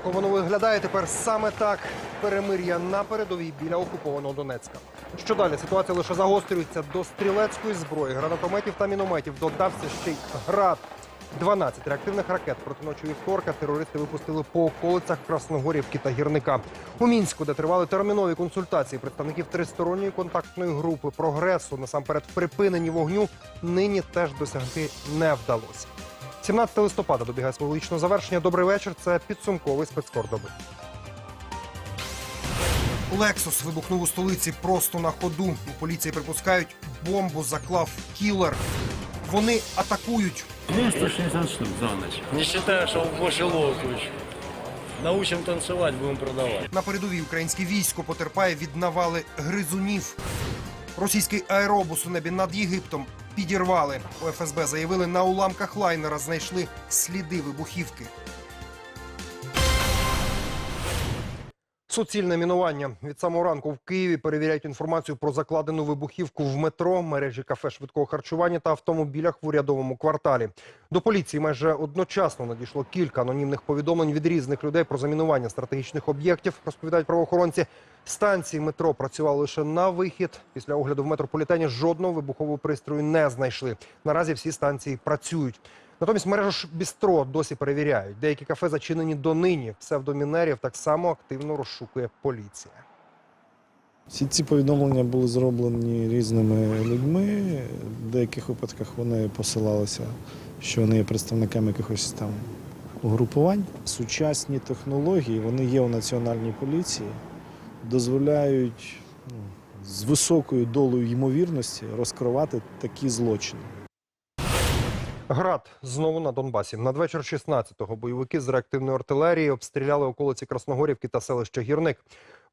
око. Воно виглядає тепер саме так. Перемир'я на передовій біля окупованого Донецька. Що далі? Ситуація лише загострюється до стрілецької зброї, гранатометів та мінометів. Додався ще й град. 12 реактивних ракет проти ночі вівторка терористи випустили по околицях Красногорівки та Гірника. У Мінську, де тривали термінові консультації представників тристоронньої контактної групи прогресу, насамперед в припиненні вогню, нині теж досягти не вдалося. 17 листопада добігає свого логічного завершення. Добрий вечір. Це підсумковий спецкор доби. Лексус вибухнув у столиці просто на ходу. У поліції припускають, бомбу заклав кілер. Вони атакують. 260 штук за ночь. Не считая, что в мышеловку еще. Научим танцевать, будем продавать. На передовій українське військо потерпає від навали гризунів. Російський аеробус у небі над Єгиптом підірвали. У ФСБ заявили, на уламках лайнера знайшли сліди вибухівки. Суцільне мінування від самого ранку в Києві перевіряють інформацію про закладену вибухівку в метро, мережі кафе швидкого харчування та автомобілях в урядовому кварталі. До поліції майже одночасно надійшло кілька анонімних повідомлень від різних людей про замінування стратегічних об'єктів. Розповідають правоохоронці. Станції метро працювали лише на вихід. Після огляду в метрополітені жодного вибухового пристрою не знайшли. Наразі всі станції працюють. Натомість мережу ж бістро досі перевіряють. Деякі кафе зачинені донині. Псевдомінерів так само активно розшукує поліція. Всі ці повідомлення були зроблені різними людьми. В деяких випадках вони посилалися, що вони є представниками якихось там угрупувань. Сучасні технології вони є у національній поліції, дозволяють ну, з високою долею ймовірності розкривати такі злочини. Град знову на Донбасі. Надвечір 16-го бойовики з реактивної артилерії обстріляли околиці Красногорівки та селища Гірник.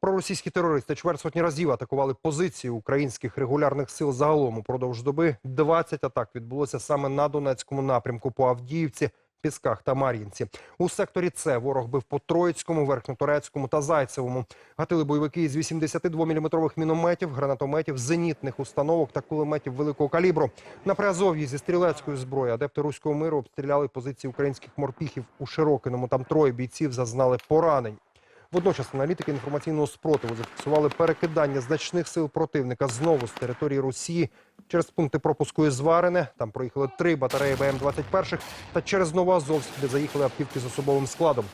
Проросійські терористи чверть сотні разів атакували позиції українських регулярних сил загалом. Упродовж доби 20 атак відбулося саме на Донецькому напрямку по Авдіївці, Пісках та Мар'їнці. У секторі С ворог бив по Троїцькому, Верхньоторецькому та Зайцевому. Гатили бойовики із 82-мм мінометів, гранатометів, зенітних установок та кулеметів великого калібру. На Приазов'ї зі стрілецької зброї адепти руського миру обстріляли позиції українських морпіхів у Широкиному. Там троє бійців зазнали поранень. Водночас аналітики інформаційного спротиву зафіксували перекидання значних сил противника знову з території Росії через пункти пропуску і Зварине. Там проїхали три батареї БМ-21 та через Новоазовськ, де заїхали автівки з особовим складом.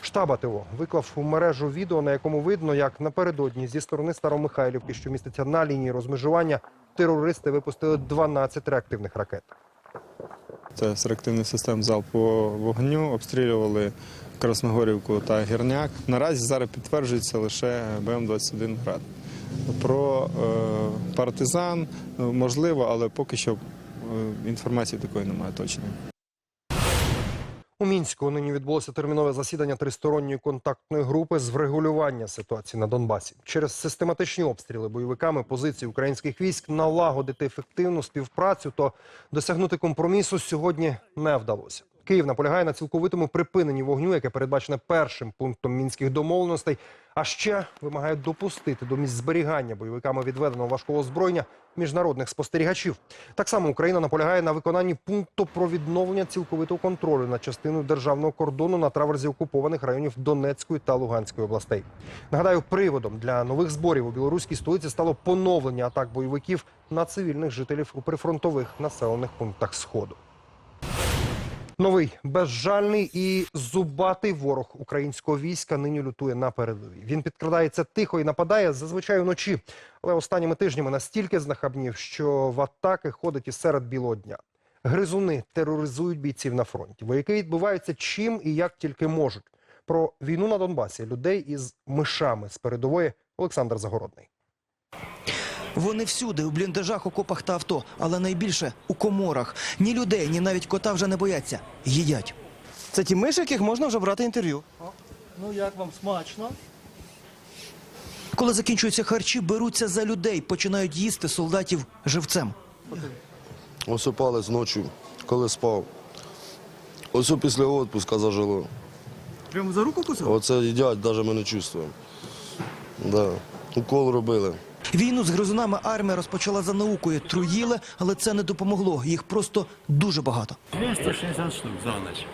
Штаб АТО виклав у мережу відео, на якому видно, як напередодні зі сторони Старомихайлівки, що міститься на лінії розмежування, терористи випустили 12 реактивних ракет. Це з реактивних систем залпового вогню обстрілювали Красногорівку та Гірняк. Наразі зараз підтверджується лише БМ-21 град. Про е, партизан е, можливо, але поки що е, інформації такої немає точної. У мінську нині відбулося термінове засідання тристоронньої контактної групи з врегулювання ситуації на Донбасі. Через систематичні обстріли бойовиками позицій українських військ налагодити ефективну співпрацю, то досягнути компромісу сьогодні не вдалося. Київ наполягає на цілковитому припиненні вогню, яке передбачене першим пунктом мінських домовленостей. А ще вимагає допустити до місць зберігання бойовиками відведеного важкого озброєння міжнародних спостерігачів. Так само Україна наполягає на виконанні пункту про відновлення цілковитого контролю над частиною державного кордону на траверзі окупованих районів Донецької та Луганської областей. Нагадаю, приводом для нових зборів у білоруській столиці стало поновлення атак бойовиків на цивільних жителів у прифронтових населених пунктах Сходу. Новий безжальний і зубатий ворог українського війська нині лютує на передовій. Він підкрадається тихо і нападає зазвичай вночі, але останніми тижнями настільки знахабнів, що в атаки ходить і серед білого дня. Гризуни тероризують бійців на фронті. Вояки відбуваються чим і як тільки можуть. Про війну на Донбасі людей із мишами з передової Олександр Загородний. Вони всюди, у бліндажах, окопах та авто, але найбільше у коморах. Ні людей, ні навіть кота вже не бояться. Їдять. Це ті миші, яких можна вже брати інтерв'ю. Ну як вам смачно? Коли закінчуються харчі, беруться за людей, починають їсти солдатів живцем. Осипались ночі, коли спав. Ось після відпуска зажило. Прямо за руку кусав? Оце їдять, навіть ми не чувствуємо. Да. Укол робили. Війну з гризунами армія розпочала за наукою. Труїли, але це не допомогло. Їх просто дуже багато. 260 штук за ночь.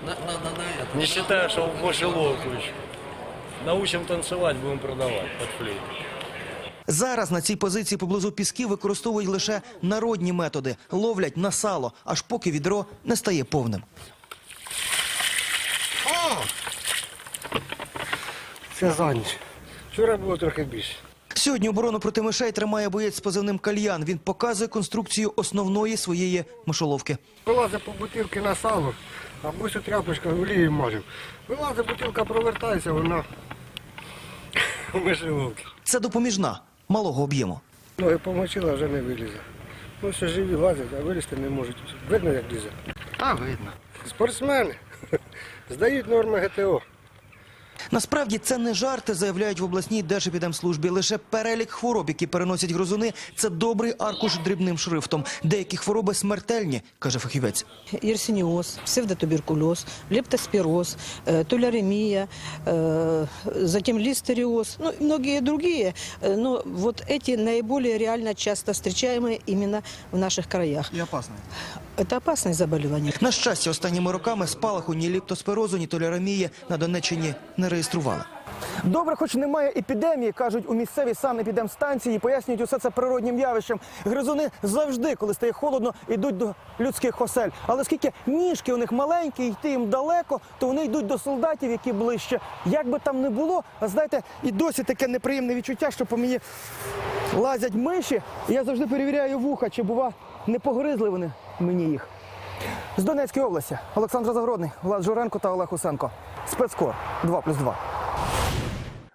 Не считая, что в мышеловку еще. Научим танцевать, будем продавать под флейту. Зараз на цій позиції поблизу пісків використовують лише народні методи. Ловлять на сало, аж поки відро не стає повним. Це за ніч. Вчора було трохи більше. Сьогодні оборону проти мишей тримає боєць з позивним кальян. Він показує конструкцію основної своєї мишоловки. Вилазить по бутилки на сало, а бусю тряпочка в олії мажив. Вилазить бутилка, провертається, вона в мишеловці. Це допоміжна малого об'єму. Ноги помочила, вже не вилізе. Ну, що живі лазять, а вилізти не можуть. Видно, як лізе? А, видно. Спортсмени здають норми ГТО. Насправді це не жарти, заявляють в обласній держепідемслужбі. Лише перелік хвороб, які переносять грозуни, це добрий аркуш дрібним шрифтом. Деякі хвороби смертельні, каже фахівець. Yersiниоз, псевдотуберкулез, лептоспироз, э, туляремия, э, затем листериоз, ну и многие другие. Э, Но вот эти наиболее реально часто встречаемые именно в наших краях. І опасно. Это опасное заболевание. На щастя, останніми роками спалаху ні ліптоспирозу, ні толерамії на Донеччині не реєстрували. Добре, хоч немає епідемії, кажуть у місцевій санепідемстанції, пояснюють усе це природнім явищем. Гризуни завжди, коли стає холодно, йдуть до людських осель. Але оскільки ніжки у них маленькі, йти їм далеко, то вони йдуть до солдатів, які ближче. Як би там не було, а знаєте, і досі таке неприємне відчуття, що по мені лазять миші. І я завжди перевіряю вуха, чи бува не погризли вони мені їх. З Донецької області Олександр Загородний, Влад Журенко та Олег Усенко. Спецкор 2+,2.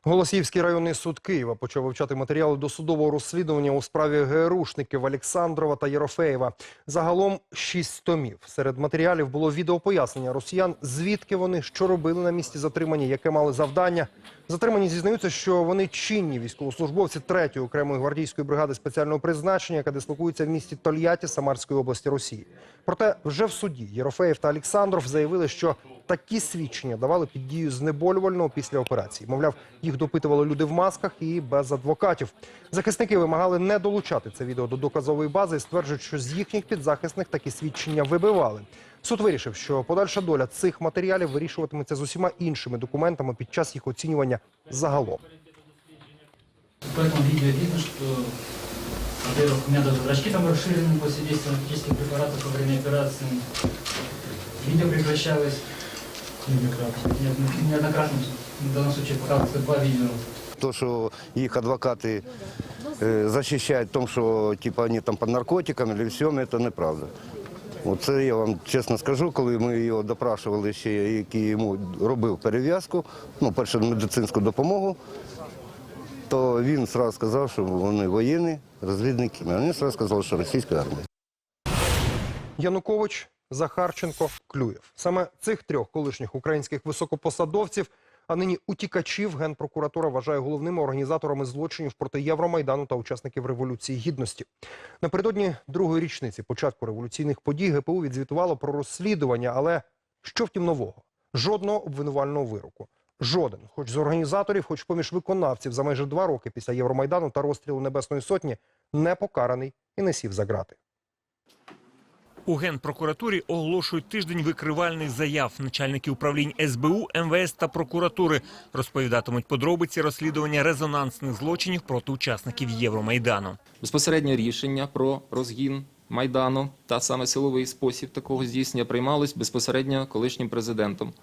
Голосіївський районний суд Києва почав вивчати матеріали досудового розслідування у справі ГРУшників Олександрова та Єрофеєва. Загалом шість томів. Серед матеріалів було відеопояснення росіян, звідки вони, що робили на місці затримання, яке мали завдання. Затримані зізнаються, що вони чинні військовослужбовці 3-ї окремої гвардійської бригади спеціального призначення, яка дислокується в місті Тольятті Самарської області Росії. Проте вже в суді Єрофеєв та Олександров заявили, що такі свідчення давали під дію знеболювального після операції. Мовляв, їх допитували люди в масках і без адвокатів. Захисники вимагали не долучати це відео до доказової бази і стверджують, що з їхніх підзахисних такі свідчення вибивали. Суд вирішив, що подальша доля цих матеріалів вирішуватиметься з усіма іншими документами під час їх оцінювання загалом. По этому видео видно, что, во-первых, у меня даже зрачки там расширены после действия наркотических препаратов во время операции. Видео прекращалось неоднократно. Неодно- Неоднократно, в данном случае показывается два видео. То, що їх адвокати е, захищають в тому, що типу, вони там під наркотиками чи всьому, це неправда. Оце я вам чесно скажу, коли ми його допрашували ще, який йому робив перев'язку, ну, першу медицинську допомогу, то він одразу сказав, що вони воєнні, розвідники, вони одразу сказали, що російська армія. Янукович, Захарченко, Клюєв. Саме цих трьох колишніх українських високопосадовців, а нині утікачів, Генпрокуратура вважає головними організаторами злочинів проти Євромайдану та учасників Революції Гідності. Напередодні другої річниці початку революційних подій ГПУ відзвітувало про розслідування, але що втім нового? Жодного обвинувального вироку. Жоден, хоч з організаторів, хоч поміж виконавців за майже два роки після Євромайдану та розстрілу Небесної Сотні, не покараний і не сів за грати. У Генпрокуратурі оголошують тиждень викривальних заяв. Начальники управлінь СБУ, МВС та прокуратури розповідатимуть подробиці розслідування резонансних злочинів проти учасників Євромайдану. Безпосереднє рішення про розгін Майдану та саме силовий спосіб такого здійснення приймалось безпосередньо колишнім президентом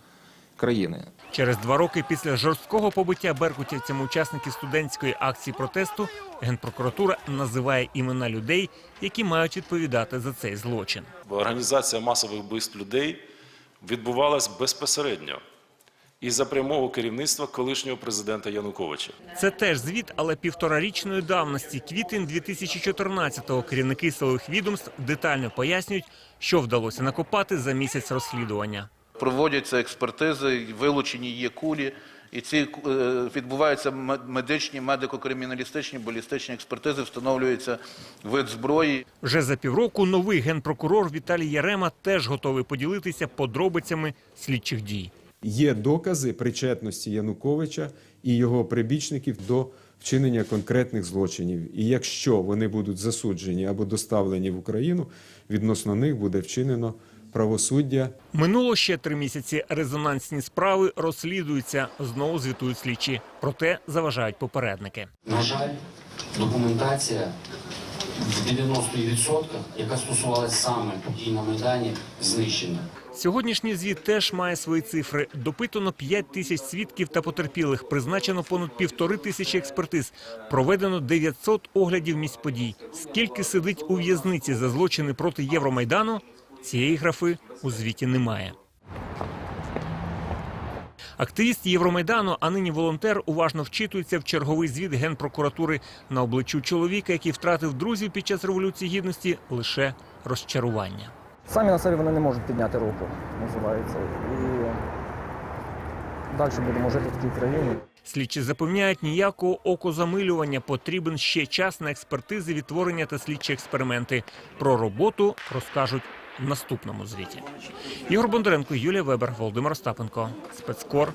країни. Через два роки після жорсткого побиття беркутівцями учасників студентської акції протесту Генпрокуратура називає імена людей, які мають відповідати за цей злочин. Організація масових вбивств людей відбувалась безпосередньо і за прямого керівництва колишнього президента Януковича. Це теж звіт, але півторарічної давності, квітень 2014-го. Керівники силових відомств детально пояснюють, що вдалося накопати за місяць розслідування. Проводяться експертизи, вилучені є кулі, і ці е, відбуваються медичні, медико-криміналістичні, балістичні експертизи, встановлюється вид зброї. Вже за півроку новий генпрокурор Віталій Ярема теж готовий поділитися подробицями слідчих дій. Є докази причетності Януковича і його прибічників до вчинення конкретних злочинів. І якщо вони будуть засуджені або доставлені в Україну, відносно них буде вчинено правосуддя. Минуло ще три місяці. Резонансні справи розслідуються. Знову звітують слідчі. Проте заважають попередники. На жаль, документація в 90%, яка стосувалася саме подій на Майдані, знищена. Сьогоднішній звіт теж має свої цифри. Допитано 5 тисяч свідків та потерпілих. Призначено понад півтори тисячі експертиз. Проведено 900 оглядів місць подій. Скільки сидить у в'язниці за злочини проти Євромайдану? Цієї графи у звіті немає. Активіст Євромайдану, а нині волонтер, уважно вчитується в черговий звіт генпрокуратури на обличчю чоловіка, який втратив друзів під час революції гідності, лише розчарування. Самі на себе вони не можуть підняти руку, називається. І далі будемо жити в такій країні. Слідчі запевняють, ніякого окозамилювання потрібен ще час на експертизи, відтворення та слідчі експерименти. Про роботу розкажуть наступному звіті. Ігор Бондаренко, Юлія Вебер, Володимир Остапенко. Спецкор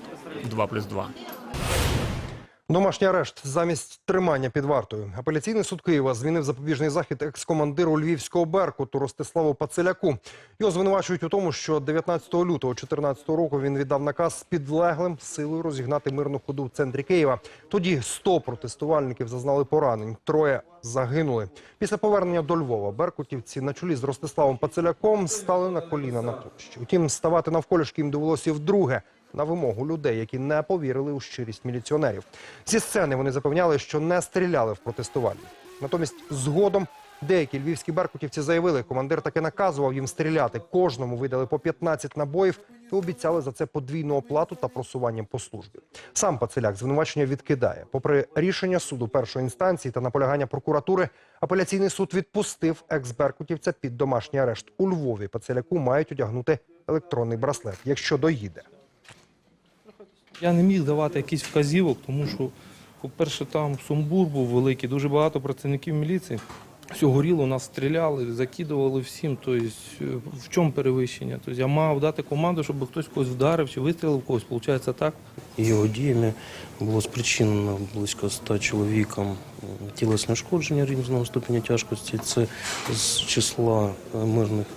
2+,2. Домашній арешт замість тримання під вартою. Апеляційний суд Києва змінив запобіжний захід екс-командиру львівського беркуту Ростиславу Пацеляку. Його звинувачують у тому, що 19 лютого 2014 року він віддав наказ підлеглим силою розігнати мирну ходу в центрі Києва. Тоді 100 протестувальників зазнали поранень. Троє загинули. Після повернення до Львова беркутівці на чолі з Ростиславом Пацеляком стали на коліна на площі. Утім, ставати навколішки їм довелося вдруге на вимогу людей, які не повірили у щирість міліціонерів. Зі сцени вони запевняли, що не стріляли в протестувальників. Натомість згодом деякі львівські беркутівці заявили, командир таки наказував їм стріляти. Кожному видали по 15 набоїв і обіцяли за це подвійну оплату та просування по службі. Сам Пацеляк звинувачення відкидає. Попри рішення суду першої інстанції та наполягання прокуратури, апеляційний суд відпустив екс-беркутівця під домашній арешт. У Львові Пацеляку мають одягнути електронний браслет, якщо доїде. Я не міг давати якісь вказівок, тому що, по-перше, там сумбур був великий, дуже багато працівників міліції. Все горіло, нас стріляли, закидували всім. Тобто, в чому перевищення? Тобто, я мав дати команду, щоб хтось когось вдарив чи вистрілив когось. Получається так. Його діями було спричинено близько 100 чоловікам тілесне ушкодження різного ступеня тяжкості. Це з числа е, мирних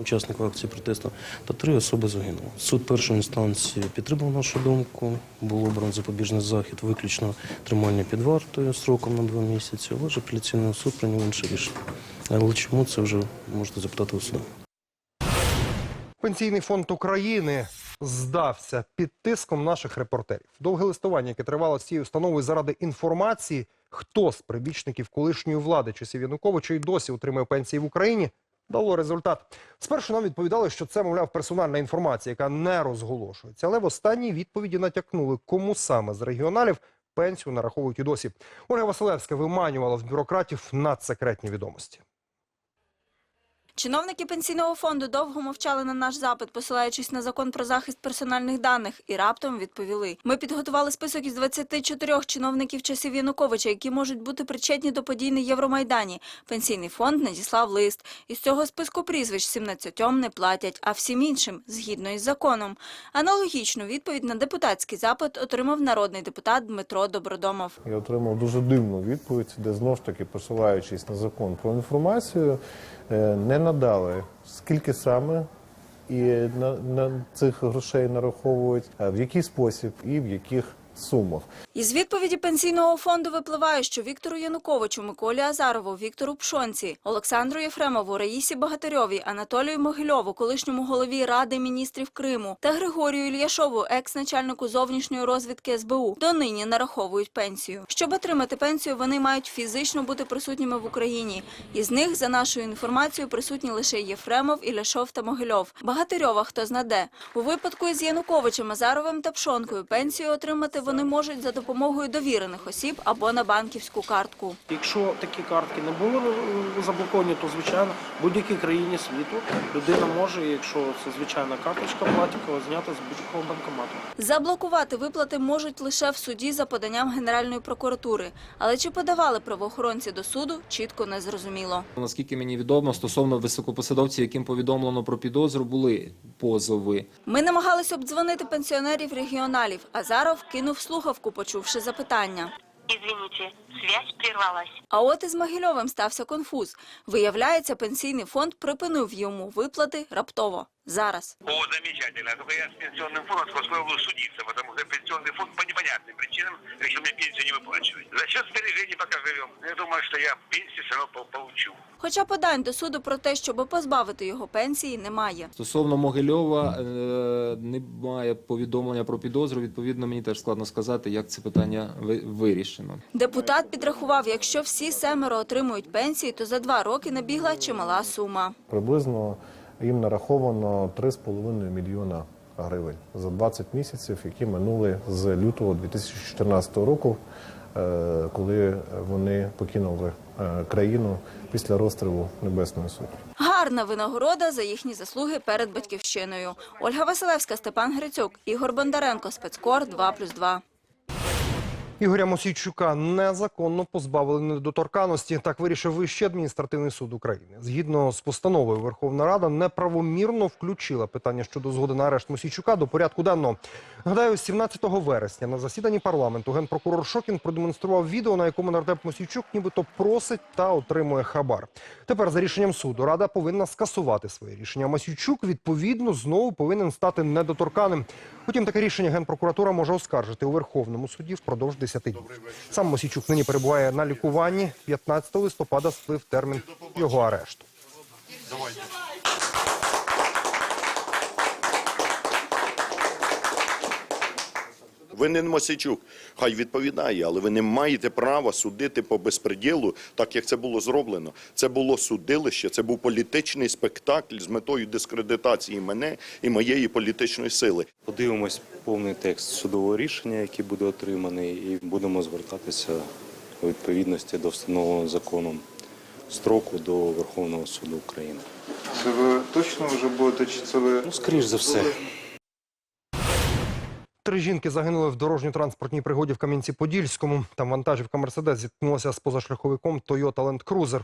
учасників акції протесту, та три особи загинули. Суд першої інстанції підтримав нашу думку. Був обран запобіжний захід, виключно тримання під вартою сроком на два місяці, але ж апеляційний суд прийняв інше рішення. Але чому це вже можете запитати у суду. Пенсійний фонд України здався під тиском наших репортерів. Довге листування, яке тривало з цією установою заради інформації, хто з прибічників колишньої влади часів Януковича і досі отримує пенсії в Україні, дало результат. Спершу нам відповідали, що це, мовляв, персональна інформація, яка не розголошується. Але в останній відповіді натякнули, кому саме з регіоналів пенсію нараховують і досі. Ольга Василевська виманювала в бюрократів надсекретні відомості. Чиновники пенсійного фонду довго мовчали на наш запит, посилаючись на закон про захист персональних даних, і раптом відповіли. Ми підготували список із 24 чиновників часів Януковича, які можуть бути причетні до подій на Євромайдані. Пенсійний фонд надіслав лист. Із цього списку прізвищ 17 не платять, а всім іншим згідно із законом. Аналогічну відповідь на депутатський запит отримав народний депутат Дмитро Добродомов. Я отримав дуже дивну відповідь, де знов ж таки, посилаючись на закон про інформацію, не надали. Скільки саме? І на, на цих грошей нараховують, в який спосіб? І в яких сумах. Із відповіді пенсійного фонду випливає, що Віктору Януковичу, Миколі Азарову, Віктору Пшонці, Олександру Єфремову, Раїсі Багатирьовій, Анатолію Могильову, колишньому голові Ради міністрів Криму та Григорію Ільяшову, екс-начальнику зовнішньої розвідки СБУ, донині нараховують пенсію. Щоб отримати пенсію, вони мають фізично бути присутніми в Україні. Із них, за нашою інформацією, присутні лише Єфремов, Іляшов та Могильов. Багатирьова хто знаде. У випадку із Януковичем, Азаровим та Пшонкою пенсію отримати вони можуть за допомогою довірених осіб або на банківську картку. Якщо такі картки не були заблоковані, то звичайно в будь-якій країні світу людина може, якщо це звичайна карточка платікова, зняти з будь-якого банкомату. Заблокувати виплати можуть лише в суді за поданням Генеральної прокуратури. Але чи подавали правоохоронці до суду, чітко не зрозуміло. Наскільки мені відомо, стосовно високопосадовців, яким повідомлено про підозру, були позови. Ми намагалися обдзвонити пенсіонерів регіоналів. Азаров кинув слухавку, почувши запитання. Извините, связь прервалась. А от із Могильовим стався конфуз. Виявляється, пенсійний фонд припинив йому виплати раптово Зараз. О, замечательно. Только я с пенсионным фондом попробую судиться, потому что пенсионный фонд по непонятным причинам решил мне пенсию не выплачивать. За счет сбережений пока живем. Я думаю, что я пенсию все равно по- получу. Хоча подань до суду про те, щоб позбавити його пенсії, немає. Стосовно Могильова е, немає повідомлення про підозру. Відповідно, мені теж складно сказати, як це питання ви- вирішено. Депутат підрахував, якщо всі семеро отримують пенсії, то за два роки набігла чимала сума. Приблизно їм нараховано 3,5 мільйона гривень за 20 місяців, які минули з лютого 2014 року, е, коли вони покинули е, країну після розстрілу Небесної Сотні. Гарна винагорода за їхні заслуги перед батьківщиною. Ольга Василевська, Степан Грицюк, Ігор Бондаренко, Спецкор 2+,2. Ігоря Мосійчука незаконно позбавили недоторканності. Так вирішив Вищий адміністративний суд України. Згідно з постановою, Верховна Рада неправомірно включила питання щодо згоди на арешт Мосійчука до порядку денного. Нагадаю, 17 вересня на засіданні парламенту генпрокурор Шокін продемонстрував відео, на якому нардеп Мосійчук нібито просить та отримує хабар. Тепер за рішенням суду Рада повинна скасувати своє рішення. Мосійчук відповідно знову повинен стати недоторканим. Утім, таке рішення генпрокуратура може оскаржити у Верховному суді впродовж 10 днів. Сам Мосійчук нині перебуває на лікуванні. 15 листопада сплив термін його арешту. Винен Мосійчук, хай відповідає, але ви не маєте права судити по безпреділу, так як це було зроблено. Це було судилище, це був політичний спектакль з метою дискредитації мене і моєї політичної сили. Подивимось повний текст судового рішення, який буде отриманий, і будемо звертатися у відповідності до встановленого законом строку до Верховного суду України. Це ви точно вже будете чи це ви? Ну, скоріш за все. Три жінки загинули в дорожньо-транспортній пригоді в Кам'янці-Подільському. Там вантажівка «Мерседес» зіткнулася з позашляховиком Toyota Land Cruiser.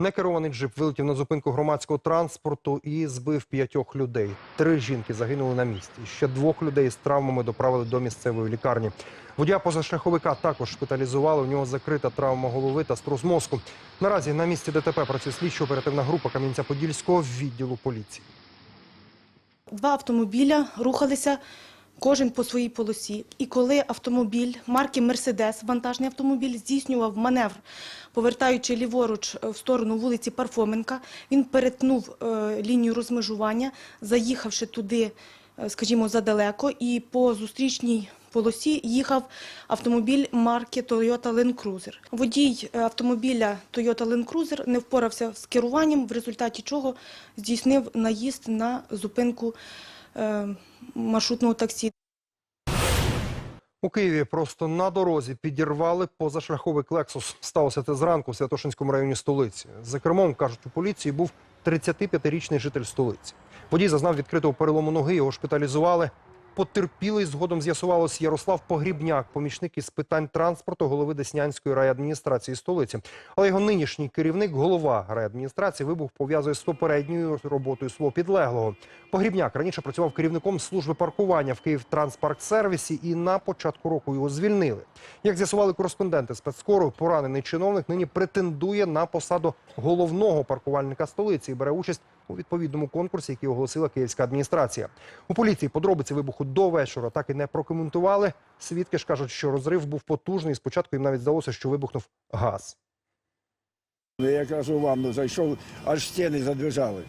Некерований джип вилетів на зупинку громадського транспорту і збив п'ятьох людей. Три жінки загинули на місці. Ще двох людей з травмами доправили до місцевої лікарні. Водія позашляховика також шпиталізували. У нього закрита травма голови та струс мозку. Наразі на місці ДТП працює слідчо-оперативна група Кам'янця-Подільського відділу поліції. Два автомобіля рухалися кожен по своїй полосі. І коли автомобіль марки Мерседес, вантажний автомобіль, здійснював маневр, повертаючи ліворуч е, в сторону вулиці Парфоменка, він перетнув е, лінію розмежування, заїхавши туди, е, скажімо, задалеко, і по зустрічній полосі їхав автомобіль марки Toyota Land Cruiser. Водій автомобіля Toyota Land Cruiser не впорався з керуванням, в результаті чого здійснив наїзд на зупинку маршрутного таксі. У Києві просто на дорозі підірвали позашляховий клексус. Сталося це зранку в Святошинському районі столиці. За кермом, кажуть у поліції, був 35-річний житель столиці. Водій зазнав відкритого перелому ноги, його шпиталізували. Потерпілий згодом з'ясувалось Ярослав Погрібняк, помічник із питань транспорту голови Деснянської райадміністрації столиці. Але його нинішній керівник, голова райадміністрації, вибух пов'язує з попередньою роботою свого підлеглого. Погрібняк раніше працював керівником служби паркування в Київ сервісі і на початку року його звільнили. Як з'ясували кореспонденти спецкору, поранений чиновник нині претендує на посаду головного паркувальника столиці і бере участь у відповідному конкурсі, який оголосила київська адміністрація. У поліції подробиці вибуху до вечора так і не прокоментували. Свідки ж кажуть, що розрив був потужний. Спочатку їм навіть здалося, що вибухнув газ. Ну, Я кажу вам, ну, зайшов, аж стіни задвижали.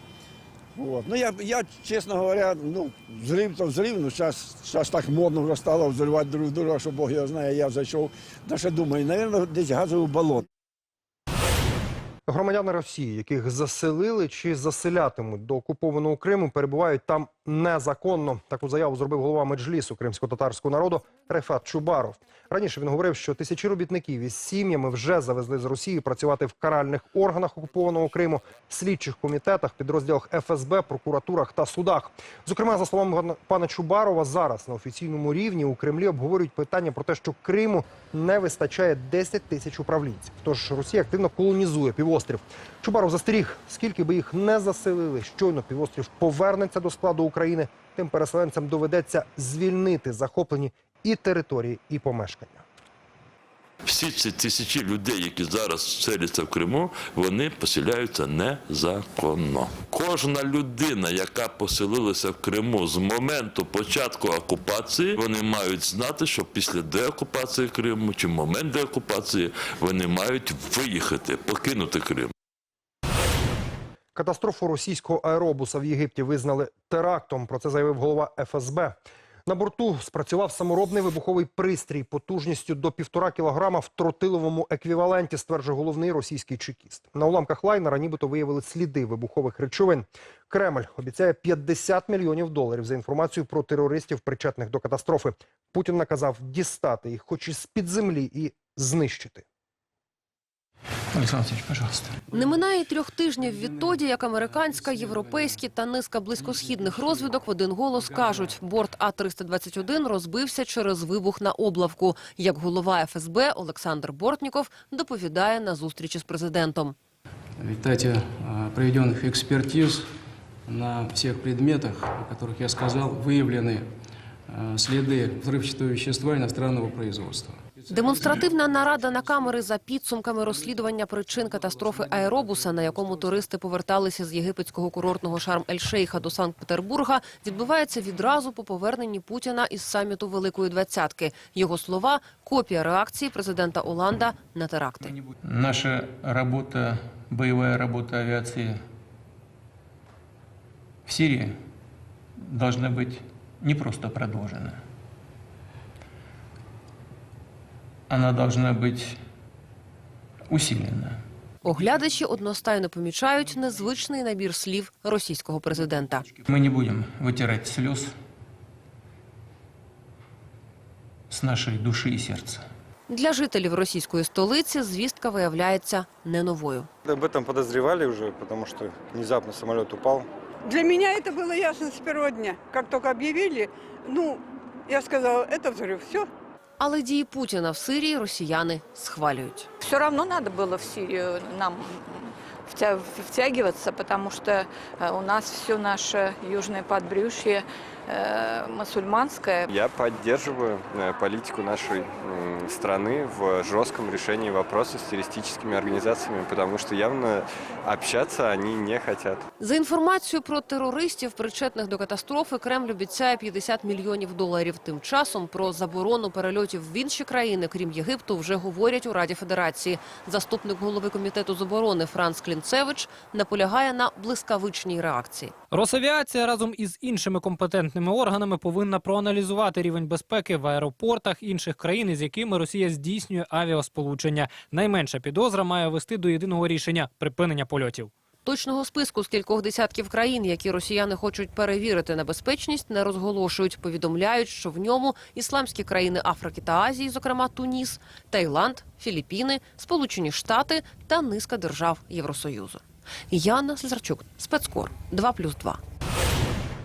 От. Ну, я, я, чесно говоря, ну, взрив то взрив, ну, зараз, зараз так модно вже стало взривати друг друга, що Бог його знає, я зайшов. Навіть думаю, мабуть, десь газовий балон. Громадяни Росії, яких заселили чи заселятимуть до окупованого Криму, перебувають там незаконно. Таку заяву зробив голова меджлісу кримсько-татарського народу Рефат Чубаров. Раніше він говорив, що тисячі робітників із сім'ями вже завезли з Росії працювати в каральних органах окупованого Криму, слідчих комітетах, підрозділах ФСБ, прокуратурах та судах. Зокрема, за словами пана Чубарова, зараз на офіційному рівні у Кремлі обговорюють питання про те, що Криму не вистачає 10 тисяч управлінців. Тож Росія активно колонізує півострів. Чубаров застеріг, скільки би їх не заселили, щойно півострів повернеться до складу України. Тим переселенцям доведеться звільнити захоплені і території, і помешкання. Всі ці тисячі людей, які зараз селяться в Криму, вони поселяються незаконно. Кожна людина, яка поселилася в Криму з моменту початку окупації, вони мають знати, що після деокупації Криму чи момент деокупації вони мають виїхати, покинути Крим. Катастрофу російського аеробуса в Єгипті визнали терактом. Про це заявив голова ФСБ. На борту спрацював саморобний вибуховий пристрій потужністю до півтора кілограма в тротиловому еквіваленті, стверджує головний російський чекіст. На уламках лайнера нібито виявили сліди вибухових речовин. Кремль обіцяє 50 мільйонів доларів за інформацію про терористів, причетних до катастрофи. Путін наказав дістати їх, хоч і з-під землі, і знищити. Олександр Васильович, пожалуйста. Не минає й трьох тижнів відтоді, як американська, європейські та низка близькосхідних розвідок в один голос кажуть, борт А-321 розбився через вибух на облавку. Як голова ФСБ Олександр Бортніков доповідає на зустрічі з президентом. В результате э, проведенных экспертиз на всех предметах, о которых я сказал, выявлены э, следы взрывчатого вещества иностранного производства. Демонстративна нарада на камери за підсумками розслідування причин катастрофи аеробуса, на якому туристи поверталися з єгипетського курортного Шарм-ель-Шейха до Санкт-Петербурга, відбувається відразу по поверненні Путіна із саміту Великої Двадцятки. Його слова – копія реакції президента Оланда на теракти. Наша работа, боевая работа авиации в Сирии должна быть не просто продолжена. Она должна быть усилена. Оглядачі одностайно помічають незвичний набір слів російського президента. Мы не будем вытирать слез с нашей души и сердца. Для жителів російської столиці звістка виявляється не новою. Об этом подозревали уже, потому что внезапно самолет упал. Для меня это было ясно с первого дня. Как только объявили, ну, я сказала, это взрыв, все. Але дії Путіна в Сирії росіяни схвалюють. Все равно треба було в Сирію нам втягиваться, потому что э, у нас все наше южное подбрюшье э, мусульманское. Я поддерживаю э, политику нашей м, страны в жестком решении вопроса с террористическими организациями, потому что явно общаться они не хотят. За інформацією про терористів, причетних до катастрофи, Кремль обіцяє 50 мільйонів доларів. Тим часом про заборону перельотів в інші країни, крім Єгипту, вже говорять у Раді Федерації. Заступник голови комітету з оборони Франц Клінцевич наполягає на блискавичній реакції. Росавіація разом із іншими компетентними органами повинна проаналізувати рівень безпеки в аеропортах інших країн, із якими Росія здійснює авіасполучення. Найменша підозра має вести до єдиного рішення припинення польотів. Точного списку з кількох десятків країн, які росіяни хочуть перевірити на безпечність, не розголошують. Повідомляють, що в ньому ісламські країни Африки та Азії, зокрема Туніс, Таїланд, Філіппіни, Сполучені Штати та низка держав Євросоюзу. Яна Слізарчук, спецкор 2+,2.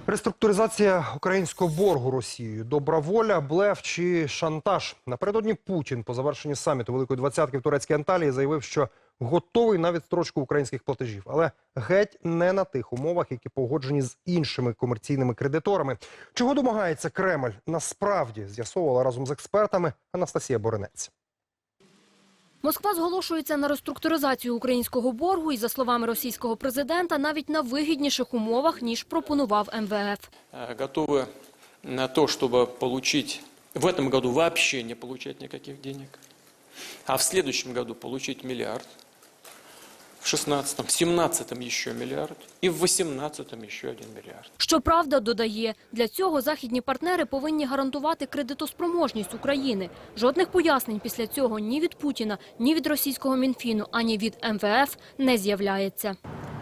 Реструктуризація українського боргу Росією, добра воля, блеф чи шантаж. Напередодні Путін по завершенню саміту Великої двадцятки в турецькій Анталії заявив, що готовий на відстрочку українських платежів, але геть не на тих умовах, які погоджені з іншими комерційними кредиторами. Чого домагається Кремль? Насправді з'ясовувала разом з експертами Анастасія Боренець. Москва зголошується на реструктуризацію українського боргу і, за словами російського президента, навіть на вигідніших умовах, ніж пропонував МВФ. Э, готовы на то, чтобы получить в этом году вообще не получать никаких денег, а в следующем году получить миллиард, в 16-м, в 17-м еще миллиард и в 18-м еще один миллиард. Щоправда, додає, для цього західні партнери повинні гарантувати кредитоспроможність України. Жодних пояснень після цього ні від Путіна, ні від російського Мінфіну, ані від МВФ не з'являється.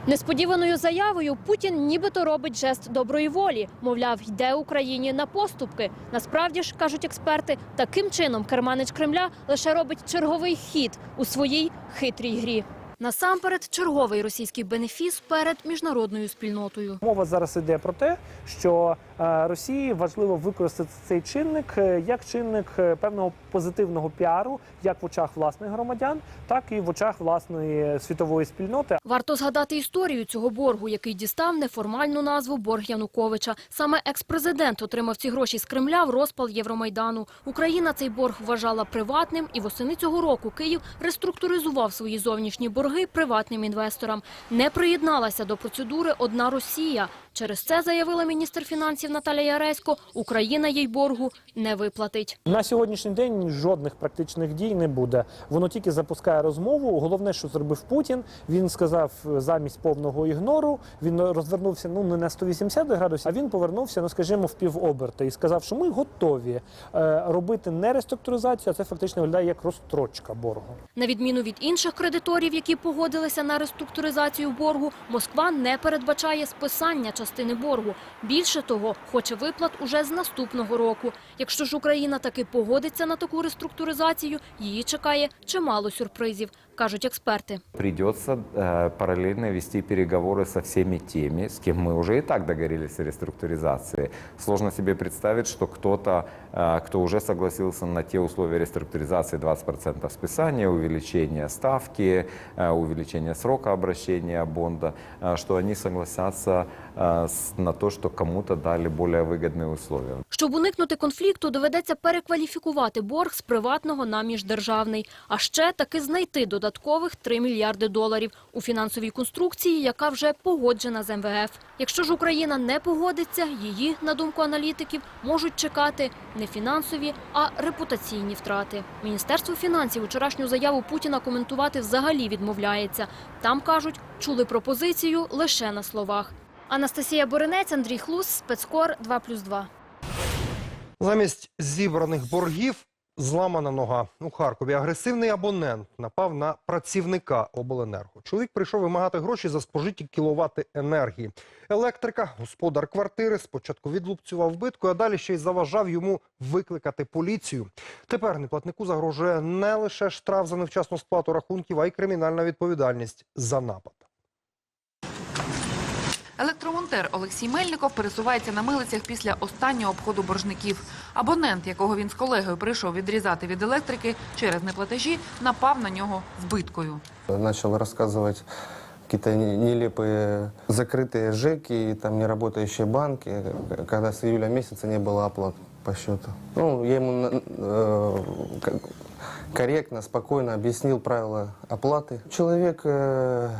Несподіваною заявою Путін нібито робить жест доброї волі. Мовляв, йде Україні на поступки. Насправді ж, кажуть експерти, таким чином керманич Кремля лише робить черговий хід у своїй хитрій грі. Насамперед, черговий російський бенефіс перед міжнародною спільнотою. Мова зараз йде про те, що е, Росії важливо використати цей чинник е, як чинник е, певного позитивного піару, як в очах власних громадян, так і в очах власної світової спільноти. Варто згадати історію цього боргу, який дістав неформальну назву борг Януковича. Саме екс-президент отримав ці гроші з Кремля в розпал Євромайдану. Україна цей борг вважала приватним, і восени цього року Київ реструктуризував свої зовнішні борги приватним інвесторам. Не приєдналася до процедури одна Росія. Через це заявила міністр фінансів Наталія Яресько. Україна їй боргу не виплатить. На сьогоднішній день жодних практичних дій не буде. Воно тільки запускає розмову. Головне, що зробив Путін. Він сказав замість повного ігнору. Він розвернувся ну не на 180 градусів, а він повернувся, ну скажімо, в півоберта і сказав, що ми готові е, робити не реструктуризацію, а це фактично виглядає як розстрочка боргу. На відміну від інших кредиторів, які погодилися на реструктуризацію боргу, Москва не передбачає списання частини боргу. Більше того, хоче виплат уже з наступного року. Якщо ж Україна таки погодиться на таку реструктуризацію, її чекає чимало сюрпризів, кажуть експерти. Придется э, параллельно вести переговоры со всеми теми, с кем мы уже и так договорились о реструктуризации. Сложно себе представить, что кто-то, э, кто уже согласился на те условия реструктуризации 20% списания, увеличение ставки, э, увеличение срока обращения бонда, э, что они согласятся э, с- на то, что кому-то дали более выгодные условия. Щоб уникнути конфлікту, доведеться перекваліфікувати борг з приватного на міждержавний, а ще таки знайти додаткових 3 мільярди доларів у фінансовій конструкції, яка вже погоджена з МВФ. Якщо ж Україна не погодиться, її, на думку аналітиків, можуть чекати не фінансові, а репутаційні втрати. Міністерство фінансів вчорашню заяву Путіна коментувати взагалі відмовляється. Там кажуть, чули пропозицію лише на словах. Анастасія Боринець, Андрій Хлус, спецкор 2+,2. Замість зібраних боргів зламана нога. У Харкові агресивний абонент напав на працівника обленерго. Чоловік прийшов вимагати гроші за спожиті кіловати енергії. Електрика, господар квартири, спочатку відлупцював вбитку, а далі ще й заважав йому викликати поліцію. Тепер неплатнику загрожує не лише штраф за невчасну сплату рахунків, а й кримінальна відповідальність за напад. Електромонтер Олексій Мельников пересувається на милицях після останнього обходу боржників. Абонент, якого він з колегою прийшов відрізати від електрики через неплатежі, напав на нього збиткою. Начал рассказывать какие-то не- нелепые закрытые ЖЭКи, и там неработающие банки, когда с июля месяца не было оплат по счету. Ну, я ему на- э, как- корректно, спокойно объяснил правила оплаты. Человек э, э,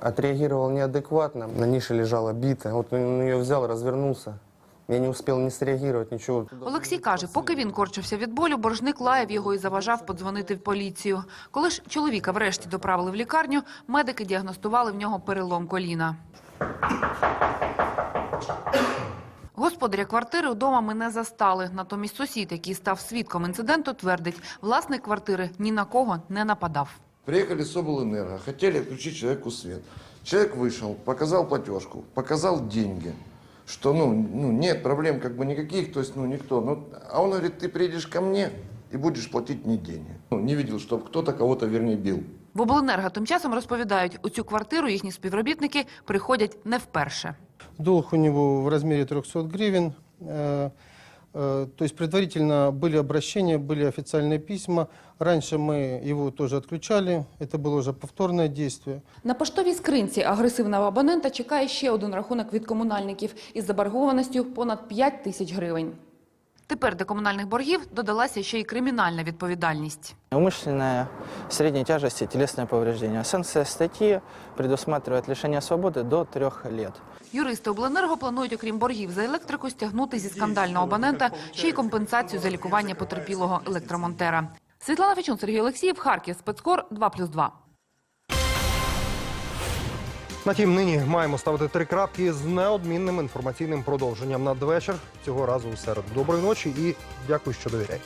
отреагировал неадекватно. На нише лежала бита. Вот он ее взял, развернулся. Я не успел ни среагировать, ничего. Олексій каже, поки він корчився від болю, боржник лаяв його і заважав подзвонити в поліцію. Коли ж чоловіка врешті доправили в лікарню, медики діагностували в нього перелом коліна. Господаря квартири вдома ми не застали. Натомість сусід, який став свідком інциденту, твердить, власник квартири ні на кого не нападав. Приехали с облэнерго, хотели отключить человеку свет. Человек вышел, показал платежку, показал деньги, что ну, ну нет проблем как бы никаких, то есть ну никто. Ну, а он говорит, ты приедешь ко мне и будешь платить мне деньги. Ну, не видел, чтобы кто-то кого-то вернее бил. В обленерго тим часом розповідають, у цю квартиру їхні співробітники приходять не вперше. Долг у него в размере 300 гривен. Э, э, То есть предварительно были обращения, были официальные письма. Раньше мы его тоже отключали. Это было уже повторное действие. На поштовій скринці агресивного абонента чекає ще один рахунок від комунальників із заборгованістю понад 5 тисяч гривень. Тепер до комунальних боргів додалася ще й кримінальна відповідальність. Умышленная средней тяжести телесное повреждение. Санкция статьи предусматривает лишение свободы до трех лет. Юристи обленерго планують, окрім боргів за електрику, стягнути зі скандального абонента ще й компенсацію за лікування потерпілого електромонтера. Світлана Фечун, Сергій Олексіїв, Харків, спецкор 2+,2. На тім нині маємо ставити три крапки з неодмінним інформаційним продовженням надвечір. Цього разу у середу. Доброї ночі і дякую, що довіряєте.